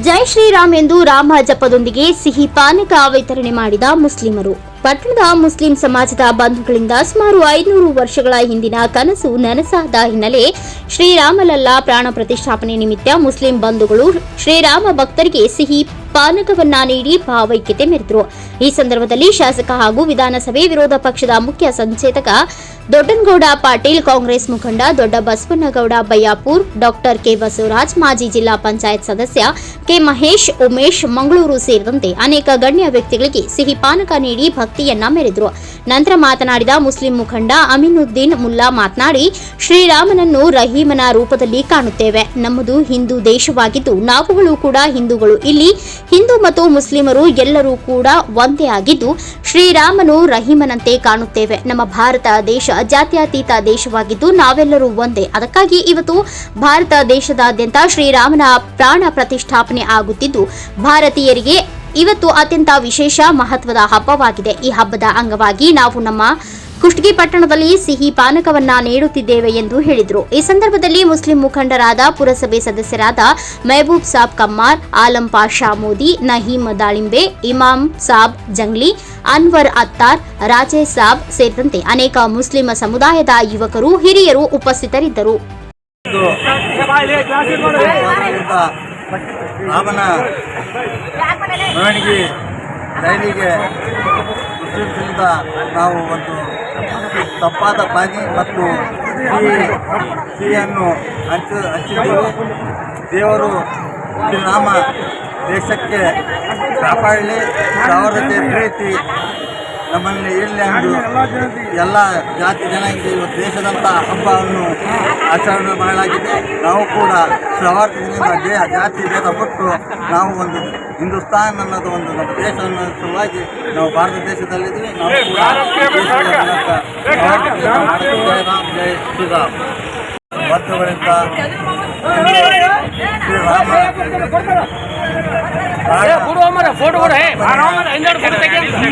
ಜೈ ಶ್ರೀರಾಮ್ ಎಂದು ರಾಮ ಜಪದೊಂದಿಗೆ ಸಿಹಿ ಪಾನಕ ವಿತರಣೆ ಮಾಡಿದ ಮುಸ್ಲಿಮರು. ಪಟ್ಟಣದ ಮುಸ್ಲಿಂ ಸಮಾಜದ ಬಂಧುಗಳಿಂದ ಸುಮಾರು ಐನೂರು ವರ್ಷಗಳ ಹಿಂದಿನ ಕನಸು ನನಸಾದ ಹಿನ್ನೆಲೆ ಶ್ರೀರಾಮಲಲ್ಲಾ ಪ್ರಾಣ ಪ್ರತಿಷ್ಠಾಪನೆ ನಿಮಿತ್ತ ಮುಸ್ಲಿಂ ಬಂಧುಗಳು ಶ್ರೀರಾಮ ಭಕ್ತರಿಗೆ ಸಿಹಿ ಪಾನಕವನ್ನ ನೀಡಿ ಭಾವೈಕ್ಯತೆ ಮೆರೆದರು. ಈ ಸಂದರ್ಭದಲ್ಲಿ ಶಾಸಕ ಹಾಗೂ ವಿಧಾನಸಭೆ ವಿರೋಧ ಪಕ್ಷದ ಮುಖ್ಯ ಸಂಚೇತಕ ದೊಡ್ಡನಗೌಡ ಪಾಟೀಲ್, ಕಾಂಗ್ರೆಸ್ ಮುಖಂಡ ದೊಡ್ಡ ಬಸವನಗೌಡ ಬಯ್ಯಾಪುರ್ ಡಾಕ್ಟರ್ ಕೆ ಬಸವರಾಜ್, ಮಾಜಿ ಜಿಲ್ಲಾ ಪಂಚಾಯತ್ ಸದಸ್ಯ ಕೆ ಮಹೇಶ್, ಉಮೇಶ್, ಮಂಗಳೂರು ಸೇರಿದಂತೆ ಅನೇಕ ಗಣ್ಯ ವ್ಯಕ್ತಿಗಳಿಗೆ ಸಿಹಿ ಪಾನಕ ನೀಡಿ ಭಕ್ತಿಯನ್ನ ಮೆರೆದರು. ನಂತರ ಮಾತನಾಡಿದ ಮುಸ್ಲಿಂ ಮುಖಂಡ ಅಮೀನುದ್ದೀನ್ ಮುಲ್ಲಾ ಮಾತನಾಡಿ, ಶ್ರೀರಾಮನನ್ನು ರಹೀಮನ ರೂಪದಲ್ಲಿ ಕಾಣುತ್ತೇವೆ. ನಮ್ಮದು ಹಿಂದೂ ದೇಶವಾಗಿದ್ದು, ನಾವುಗಳು ಕೂಡ ಹಿಂದೂಗಳು. ಇಲ್ಲಿ ಹಿಂದೂ ಮತ್ತು ಮುಸ್ಲಿಮರು ಎಲ್ಲರೂ ಕೂಡ ಒಂದೇ ಆಗಿದ್ದು ಶ್ರೀರಾಮನು ರಹೀಮನಂತೆ ಕಾಣುತ್ತೇವೆ. ನಮ್ಮ ಭಾರತ ದೇಶ ಜಾತ್ಯತೀತ ದೇಶವಾಗಿದ್ದು ನಾವೆಲ್ಲರೂ ಒಂದೇ. ಅದಕ್ಕಾಗಿ ಇವತ್ತು ಭಾರತ ದೇಶದಾದ್ಯಂತ ಶ್ರೀರಾಮನ ಪ್ರಾಣ ಪ್ರತಿಷ್ಠಾಪನೆ ಆಗುತ್ತಿದ್ದು ಭಾರತೀಯರಿಗೆ ಇವತ್ತು ಅತ್ಯಂತ ವಿಶೇಷ ಮಹತ್ವದ ಹಬ್ಬವಾಗಿದೆ. ಈ ಹಬ್ಬದ ಅಂಗವಾಗಿ ನಾವು ನಮ್ಮ ಕುಷ್ಟಗಿ ಪಟ್ಟಣದಲ್ಲಿ ಸಿಹಿ ಪಾನಕವನ್ನ ನೀಡುತ್ತಿದ್ದೇವೆ ಎಂದು ಹೇಳಿದರು. ಈ ಸಂದರ್ಭದಲ್ಲಿ ಮುಸ್ಲಿಂ ಮುಖಂಡರಾದ ಪುರಸಭೆ ಸದಸ್ಯರಾದ ಮೆಹಬೂಬ್ ಸಾಬ್ ಕಮ್ಮಾರ್, ಆಲಂ ಪಾಷಾ ಮೋದಿ, ನಹೀಮ್ ದಾಳಿಂಬೆ, ಇಮಾಮ್ ಸಾಬ್ ಜಂಗ್ಲಿ, ಅನ್ವರ್ ಅತ್ತಾರ್, ರಾಜೇ ಸಾಬ್ ಸೇರಿದಂತೆ ಅನೇಕ ಮುಸ್ಲಿಂ ಸಮುದಾಯದ ಯುವಕರು, ಹಿರಿಯರು ಉಪಸ್ಥಿತರಿದ್ದರು. ನಾವು ಒಂದು ತಪ್ಪಾದ ಬಾಗಿ ಮತ್ತು ಸಿಹಿ ಸಿಹಿಯನ್ನು ಹಂಚ ಹಂಚಿದ್ದರು ದೇವರು ನಾಮ ದೇಶಕ್ಕೆ ಕಾಪಾಡಲಿ. ಸಾವಿರತೆ ಪ್ರೀತಿ ನಮ್ಮಲ್ಲಿ ಇರಲಿ ಎಂದು ಎಲ್ಲ ಜಾತಿ ಜನಾಂಗ ಇವತ್ತು ದೇಶದಂಥ ಹಬ್ಬವನ್ನು ಆಚರಣೆ ಮಾಡಲಾಗಿದೆ. ನಾವು ಕೂಡ ಸವಾರ್ಥದಿಂದ ದೇ ಜಾತಿ, ಭೇದ ಬಿಟ್ಟು ನಾವು ಒಂದು ಹಿಂದೂಸ್ತಾನ್ ಅನ್ನೋದು ಒಂದು ನಮ್ಮ ದೇಶ ಅನ್ನೋ ಸಲುವಾಗಿ ನಾವು ಭಾರತ ದೇಶದಲ್ಲಿದ್ದೀವಿ. ನಾವು. ಜೈ ಶ್ರೀರಾಮ್. ಫೋಟೋ